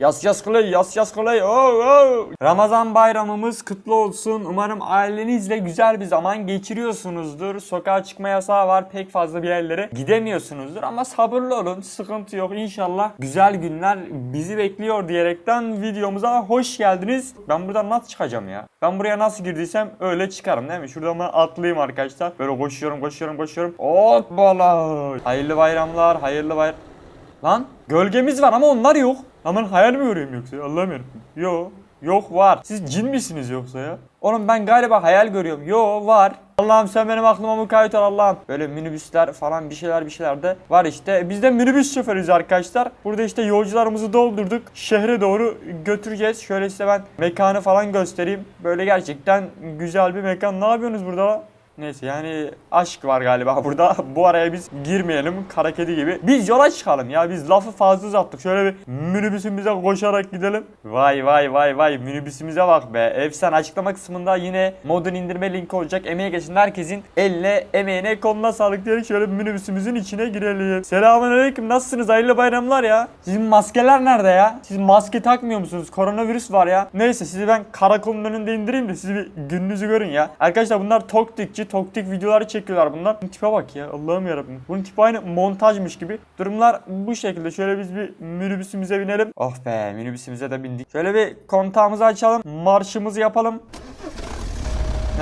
Yas yas kolay, yas yas kolay. Oh, oh. Ramazan bayramımız kutlu olsun. Umarım ailenizle güzel bir zaman geçiriyorsunuzdur. Sokağa çıkma yasağı var. Pek fazla bir yerlere gidemiyorsunuzdur. Ama sabırlı olun. Sıkıntı yok. İnşallah güzel günler bizi bekliyor diyerekten videomuza hoş geldiniz. Ben buradan nasıl çıkacağım ya? Ben buraya nasıl girdiysem öyle çıkarım değil mi? Şuradan ben atlayayım arkadaşlar. Böyle koşuyorum, koşuyorum, koşuyorum. Hoppala. Hayırlı bayramlar, hayırlı bayram. Lan gölgemiz var ama onlar yok. Aman hayal mi görüyorum yoksa? Allah'ım yarabbim. Yok. Yok var. Siz cin misiniz yoksa ya? Oğlum ben galiba hayal görüyorum. Yo var. Allah'ım sen benim aklıma mukayyet ol Allah'ım. Böyle minibüsler falan bir şeyler bir şeyler de var işte. Biz de minibüs şoförüyüz arkadaşlar. Burada işte yolcularımızı doldurduk. Şehre doğru götüreceğiz. Şöyle işte ben mekanı falan göstereyim. Böyle gerçekten güzel bir mekan. Ne yapıyorsunuz burada? Neyse yani aşk var galiba burada. Bu araya biz girmeyelim kara kedi gibi. Biz yola çıkalım ya biz lafı fazla uzattık. Şöyle bir minibüsümüze koşarak gidelim. Vay vay vay vay minibüsümüze bak be. Efsane açıklama kısmında yine modun indirme linki olacak. Emeğe geçen herkesin eline emeğine koluna sağlık diyerek şöyle bir minibüsümüzün içine girelim. Selamünaleyküm nasılsınız hayırlı bayramlar ya. Sizin maskeler nerede ya? Siz maske takmıyor musunuz? Koronavirüs var ya. Neyse sizi ben karakolun önünde indireyim de siz bir gününüzü görün ya. Arkadaşlar bunlar toktikçi toktik videoları çekiyorlar bunlar. Bunun tipe bak ya Allah'ım yarabbim. Bunun tipi aynı montajmış gibi. Durumlar bu şekilde. Şöyle biz bir minibüsümüze binelim. Oh be minibüsümüze de bindik. Şöyle bir kontağımızı açalım. Marşımızı yapalım.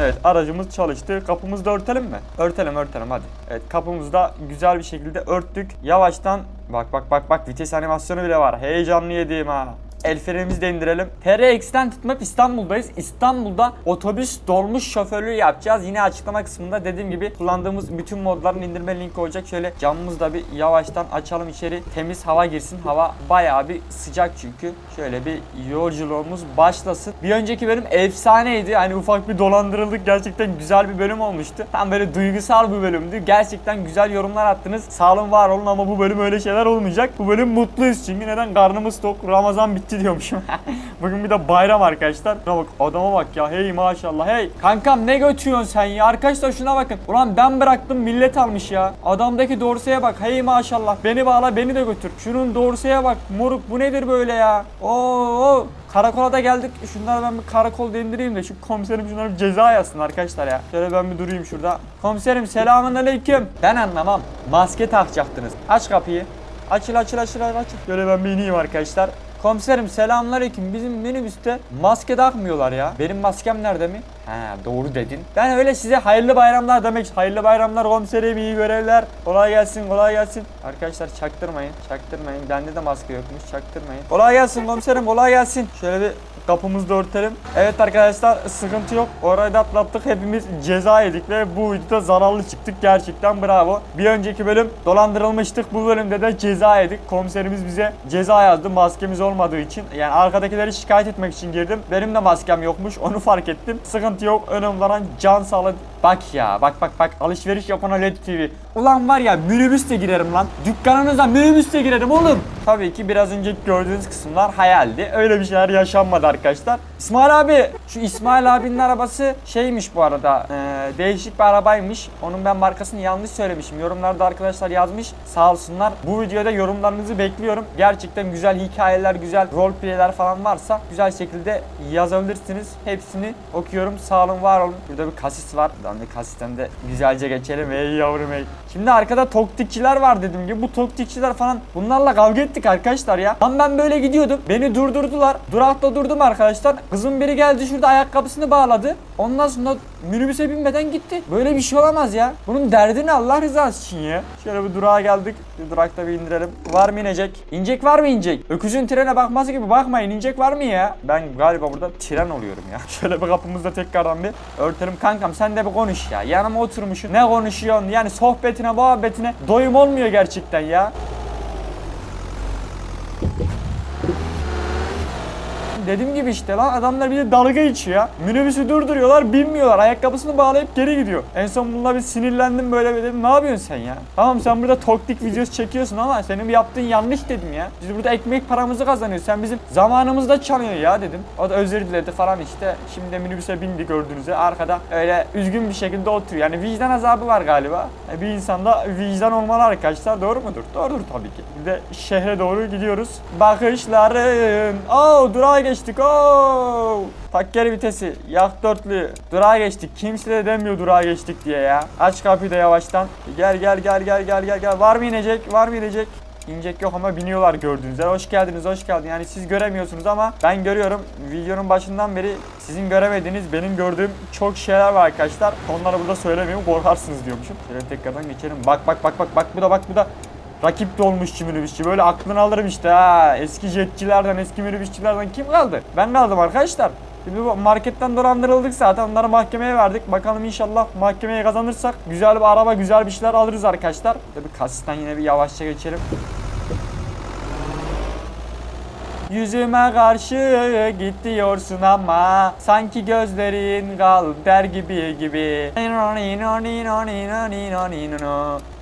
Evet aracımız çalıştı. Kapımızı da örtelim mi? Örtelim örtelim hadi. Evet kapımızı da güzel bir şekilde örttük. Yavaştan bak bak bak bak vites animasyonu bile var. Heyecanlı yediğim ha. El frenimizi de indirelim. TR Extended İstanbul'dayız. İstanbul'da otobüs dolmuş şoförlüğü yapacağız. Yine açıklama kısmında dediğim gibi kullandığımız bütün modların indirme linki olacak. Şöyle camımızı da bir yavaştan açalım içeri. Temiz hava girsin. Hava bayağı bir sıcak çünkü. Şöyle bir yolculuğumuz başlasın. Bir önceki bölüm efsaneydi. Hani ufak bir dolandırıldık. Gerçekten güzel bir bölüm olmuştu. Tam böyle duygusal bir bölümdü. Gerçekten güzel yorumlar attınız. Sağ olun var olun ama bu bölüm öyle şeyler olmayacak. Bu bölüm mutluyuz çünkü neden? Karnımız tok. Ramazan bitti diyormuşum. Bugün bir de bayram arkadaşlar. Şuna bak adama bak ya. Hey maşallah hey. Kankam ne götürüyorsun sen ya? Arkadaşlar şuna bakın. Ulan ben bıraktım millet almış ya. Adamdaki dorseye bak. Hey maşallah. Beni bağla beni de götür. Şunun dorseye bak. Moruk bu nedir böyle ya? Oo. Karakola da geldik. Şunları ben bir karakolda indireyim de şu komiserim şunlara bir ceza yazsın arkadaşlar ya. Şöyle ben bir durayım şurada. Komiserim selamun aleyküm. Ben anlamam. Maske takacaktınız. Aç kapıyı. Açıl açıl açıl açıl. Şöyle ben bir ineyim arkadaşlar. Komiserim selamünaleyküm. Bizim minibüste maske takmıyorlar ya. Benim maskem nerede mi? He doğru dedin. Ben öyle size hayırlı bayramlar demek. Hayırlı bayramlar komiserim iyi görevler. Kolay gelsin kolay gelsin. Arkadaşlar çaktırmayın. Çaktırmayın. Bende de maske yokmuş. Çaktırmayın. Kolay gelsin komiserim kolay gelsin. Şöyle bir kapımızı da örtelim. Evet arkadaşlar sıkıntı yok. Orayı da atlattık. Hepimiz ceza yedik ve bu videoda zararlı çıktık. Gerçekten bravo. Bir önceki bölüm dolandırılmıştık. Bu bölümde de ceza yedik. Komiserimiz bize ceza yazdı maskemiz olmadığı için. Yani arkadakileri şikayet etmek için girdim. Benim de maskem yokmuş. Onu fark ettim. Sıkıntı yok. Önemli can sağlığı. Bak ya bak bak bak alışveriş yapan OLED TV. Ulan var ya minibüste girerim lan. Dükkanınıza minibüste girerim oğlum. Tabii ki biraz önce gördüğünüz kısımlar hayaldi. Öyle bir şeyler yaşanmadı arkadaşlar. İsmail abi şu İsmail abinin arabası şeymiş bu arada. ee, değişik bir arabaymış. Onun ben markasını yanlış söylemişim. Yorumlarda arkadaşlar yazmış. Sağ olsunlar. Bu videoda yorumlarınızı bekliyorum. Gerçekten güzel hikayeler, güzel roleplayler falan varsa güzel şekilde yazabilirsiniz. Hepsini okuyorum. Sağ olun, var olun. Burada bir kasis var. Buradan bir kasisten de güzelce geçelim. Ey yavrum ey. Şimdi arkada toktikçiler var dediğim gibi. Bu toktikçiler falan bunlarla kavga ettik arkadaşlar ya. Tam ben böyle gidiyordum. Beni durdurdular. Durakta durdum arkadaşlar. Kızın biri geldi şurada ayakkabısını bağladı. Ondan sonra minibüse binmeden gitti. Böyle bir şey olamaz ya. Bunun derdini Allah rızası için ya. Şöyle bir durağa geldik. Bir durakta bir indirelim. Var mı inecek? İnecek var mı inecek? Öküzün trene bakması gibi bakmayın. İnecek var mı ya? Ben galiba burada tren oluyorum ya. Şöyle bir kapımızda tekrardan bir örtelim. Kankam sen de bir konuş ya. Yanıma oturmuşsun. Ne konuşuyorsun? Yani sohbetine muhabbetine doyum olmuyor gerçekten ya. Dediğim gibi işte lan adamlar bir de dalga geçiyor ya. Minibüsü durduruyorlar binmiyorlar. Ayakkabısını bağlayıp geri gidiyor. En son bununla bir sinirlendim böyle bir dedim ne yapıyorsun sen ya? Tamam sen burada toktik videosu çekiyorsun ama senin yaptığın yanlış dedim ya. Biz burada ekmek paramızı kazanıyoruz. Sen bizim zamanımızda çalıyorsun ya dedim. O da özür diledi falan işte. Şimdi de minibüse bindi gördüğünüz üzere. Arkada öyle üzgün bir şekilde oturuyor. Yani vicdan azabı var galiba. E, Bir insanda vicdan olmalı arkadaşlar. Doğru mudur? Doğrudur tabii ki. Bir de şehre doğru gidiyoruz. Bakışların. Oo durağa geçtik. Oo. Tak vitesi. Yak dörtlü. Durağa geçtik. Kimse de demiyor durağa geçtik diye ya. Aç kapıyı da yavaştan. Gel gel gel gel gel gel gel. Var mı inecek? Var mı inecek? İnecek yok ama biniyorlar gördüğünüz üzere. Hoş geldiniz, hoş geldin. Yani siz göremiyorsunuz ama ben görüyorum. Videonun başından beri sizin göremediğiniz, benim gördüğüm çok şeyler var arkadaşlar. Onları burada söylemiyorum, korkarsınız diyormuşum. Şöyle tekrardan geçelim. Bak bak bak bak bak bu da bak bu da. Rakip dolmuşçu minibüsçü. Böyle aklını alırım işte ha. Eski jetçilerden, eski minibüsçülerden kim kaldı? Ben kaldım arkadaşlar. Bu marketten dolandırıldık zaten. Onları mahkemeye verdik. Bakalım inşallah mahkemeye kazanırsak güzel bir araba, güzel bir şeyler alırız arkadaşlar. Bir kasisten yine bir yavaşça geçelim. Yüzüme karşı git diyorsun ama Sanki gözlerin kal der gibi gibi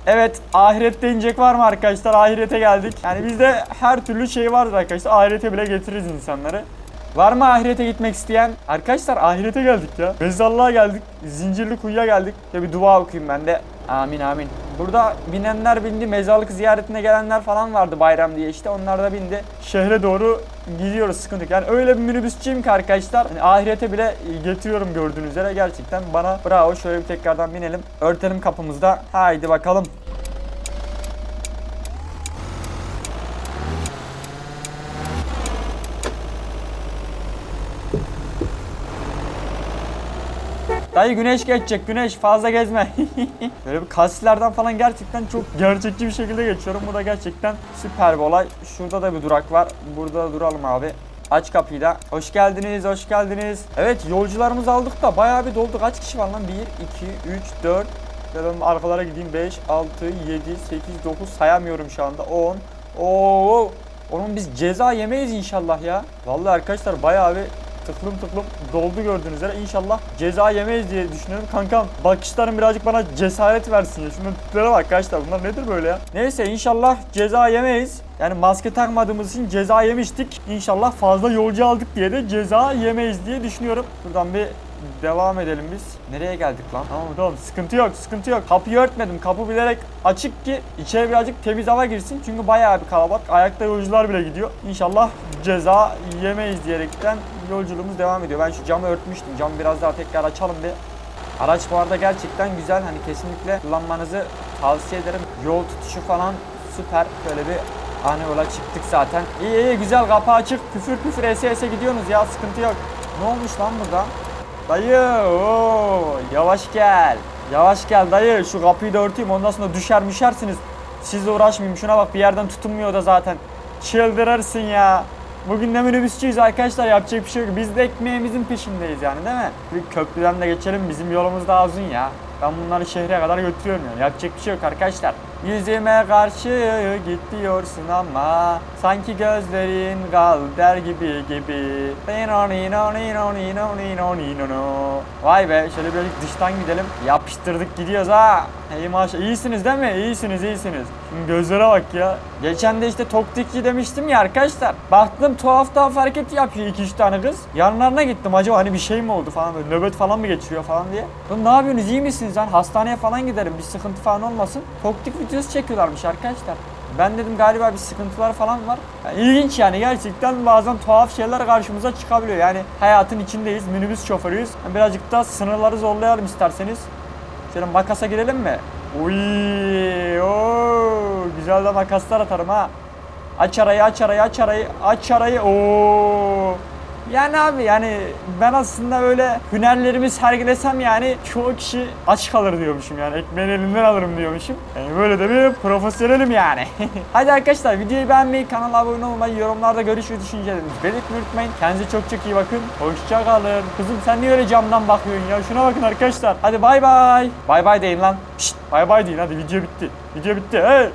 Evet ahirette inecek var mı arkadaşlar ahirete geldik Yani bizde her türlü şey vardır arkadaşlar ahirete bile getiririz insanları Var mı ahirete gitmek isteyen? Arkadaşlar ahirete geldik ya. Mezarlığa geldik. Zincirli kuyuya geldik. Ya bir dua okuyayım ben de. Amin amin. Burada binenler bindi. Mezarlık ziyaretine gelenler falan vardı bayram diye işte. Onlar da bindi. Şehre doğru gidiyoruz sıkıntı. Yani öyle bir minibüsçüyüm ki arkadaşlar. Hani ahirete bile getiriyorum gördüğünüz üzere. Gerçekten bana bravo. Şöyle bir tekrardan binelim. Örtelim kapımızda. Haydi bakalım. Dayı güneş geçecek güneş fazla gezme. Böyle bir kasislerden falan gerçekten çok gerçekçi bir şekilde geçiyorum. Bu da gerçekten süper bir olay. Şurada da bir durak var. Burada da duralım abi. Aç kapıyı da. Hoş geldiniz, hoş geldiniz. Evet yolcularımızı aldık da bayağı bir doldu. Kaç kişi var lan? 1, 2, 3, 4. Şöyle ben arkalara gideyim. 5, 6, 7, 8, 9 sayamıyorum şu anda. 10. Oo. Onun biz ceza yemeyiz inşallah ya. Vallahi arkadaşlar bayağı bir tıklım tıklım doldu gördüğünüz üzere. İnşallah ceza yemeyiz diye düşünüyorum. Kankam bakışların birazcık bana cesaret versin. Şunun tiplere bak arkadaşlar bunlar nedir böyle ya? Neyse inşallah ceza yemeyiz. Yani maske takmadığımız için ceza yemiştik. İnşallah fazla yolcu aldık diye de ceza yemeyiz diye düşünüyorum. Buradan bir devam edelim biz. Nereye geldik lan? Tamam tamam sıkıntı yok sıkıntı yok. Kapıyı örtmedim. Kapı bilerek açık ki içeri birazcık temiz hava girsin. Çünkü bayağı bir kalabalık. Ayakta yolcular bile gidiyor. İnşallah ceza yemeyiz diyerekten yolculuğumuz devam ediyor. Ben şu camı örtmüştüm. Camı biraz daha tekrar açalım bir. Araç bu arada gerçekten güzel. Hani kesinlikle kullanmanızı tavsiye ederim. Yol tutuşu falan süper. Böyle bir ana yola çıktık zaten. İyi iyi güzel kapı açık. Küfür küfür ese ese gidiyorsunuz ya sıkıntı yok. Ne olmuş lan burada? Dayı oo, yavaş gel. Yavaş gel dayı şu kapıyı da örteyim ondan sonra düşer müşersiniz. Sizle uğraşmayayım şuna bak bir yerden tutunmuyor da zaten. Çıldırırsın ya. Bugün de minibüsçüyüz arkadaşlar yapacak bir şey yok. Biz de ekmeğimizin peşindeyiz yani değil mi? Bir köprüden de geçelim bizim yolumuz daha uzun ya. Ben bunları şehre kadar götürüyorum yani. Yapacak bir şey yok arkadaşlar. Yüzüme karşı git diyorsun ama Sanki gözlerin kal der gibi gibi. Vay be şöyle böyle dıştan gidelim. Yapıştırdık gidiyoruz ha Hey maşallah iyisiniz değil mi? İyisiniz iyisiniz. Gözlere bak ya. Geçen de işte toktikçi demiştim ya arkadaşlar. Baktım tuhaf tuhaf hareket yapıyor 2-3 tane kız. Yanlarına gittim. Acaba hani bir şey mi oldu falan böyle nöbet falan mı geçiriyor falan diye. Oğlum ne yapıyorsunuz? İyi misiniz lan? Hastaneye falan giderim. Bir sıkıntı falan olmasın. Toktik videosu çekiyorlarmış arkadaşlar. Ben dedim galiba bir sıkıntılar falan var. Yani ilginç yani. Gerçekten bazen tuhaf şeyler karşımıza çıkabiliyor. Yani hayatın içindeyiz, minibüs şoförüyüz. Birazcık da sınırları zorlayalım isterseniz. Şöyle makasa girelim mi? Uy, oo, güzel de makaslar atarım ha. Aç arayı, aç arayı, aç arayı, aç arayı. Oo. Yani abi yani ben aslında öyle hünerlerimi sergilesem yani çoğu kişi aç kalır diyormuşum yani ekmeğini elimden alırım diyormuşum. Yani böyle de bir profesyonelim yani. Hadi arkadaşlar videoyu beğenmeyi, kanala abone olmayı, yorumlarda görüş ve düşüncelerinizi belirtmeyi unutmayın. Kendinize çok çok iyi bakın. Hoşça kalın. Kızım sen niye öyle camdan bakıyorsun ya? Şuna bakın arkadaşlar. Hadi bay bay. Bay bay deyin lan. Pişt bay bay deyin hadi video bitti. Video bitti. Hey.